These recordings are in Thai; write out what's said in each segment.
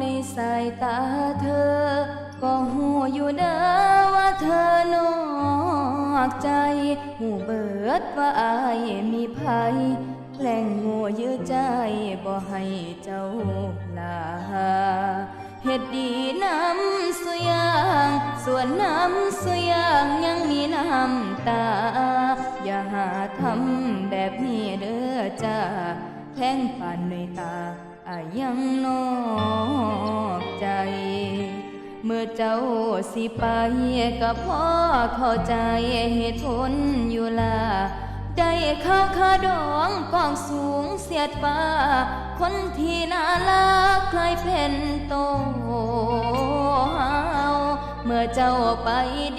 ในสายตาเธอ ก็หูอยู่เด้อว่าเธอนอกใจ หูเบิดว่าอายมีภัยแกล้งงัวยื้อใจบ่ให้เจ้าลาเฮ็ดดีน้ำสุยาง ส่วนน้ำสุยางยังมีน้ำตา อย่าหาทำแบบนี้เด้อจ้าแพงปานในตา ยังนอกใจ เมื่อเจ้าสิไปก็พ่อเข้าใจเหตุผลอยู่ล่ะได้ข้าวขาดองกองสูงเสียดฟ้า คนที่น่ารักใครเป็นโตเฮาเมื่อเจ้าไป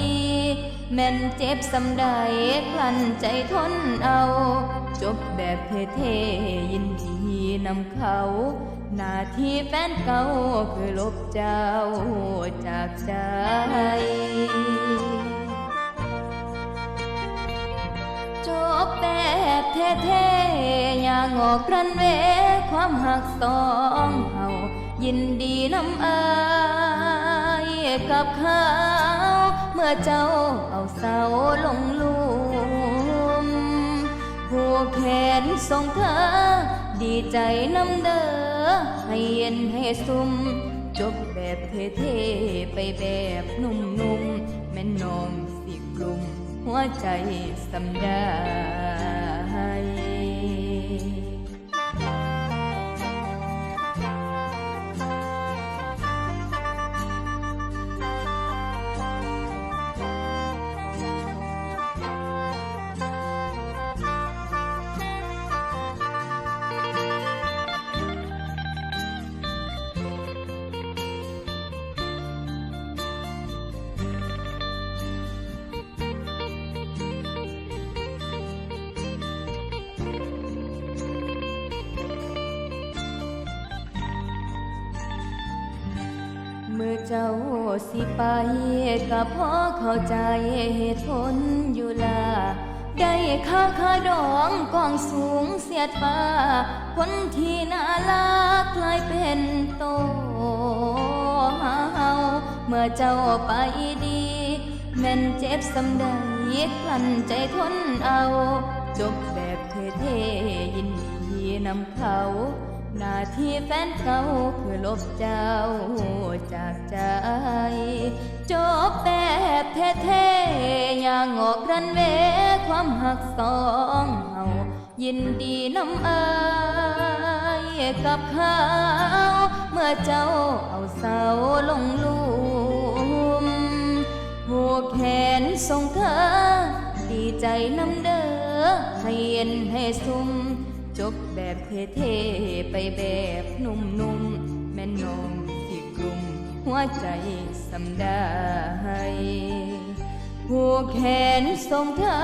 ดี แม่นเจ็บสำใดกลั้นใจทนเอา จบแบบเท่ๆยินดีนำเขา หน้าที่แฟนเก่าคือลบเจ้าจากใจจบแบบเท่ๆอย่างออกรันเวความหักสองเฮายินดีนำอายกับเขา เมื่อเจ้าเอาเสาลงลู แขนส่งเธอ ดีใจน้ำเด้อให้เย็นให้ซุ่มจบแบบเท่ๆไปแบบนุ่มๆแม่นองสิกลุ่ม หัวใจสำได้ เมื่อเจ้าสิไปก็พอเข้าใจเหตุผลอยู่ล่ะได้ข้าวขาดองกองสูงเสียดฟ้า คนที่น่ารักกลายเป็นโตเฮาเมื่อเจ้าไปดีแม่นเจ็บสำใดกลั้นใจทนเอา จบแบบเท่ๆยินดีนำเขา หน้าที่แฟนเขาคือลบเจ้าจากใจ จบแบบเท่ๆอย่างออกรันเวความหักสองเฮายินดีน้ำอยกับเขาเมื่อเจ้าเอาเสาลงลุมผูกแขนส่งเธอดีใจน้ำเด้อให้เย็นให้ซุ่ม จบแบบเท่ๆไปแบบนุ่มๆ แม่นมที่กลุ่มหัวใจสำได้ผูกแขนส่งเธอ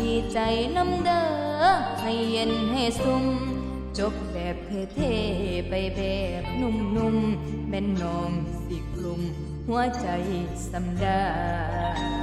ดีใจน้ำเด้อให้เย็นให้ซุ่มจบแบบเท่ๆไปแบบนุ่มๆแม่นมสิกลุ่มหัวใจสำได้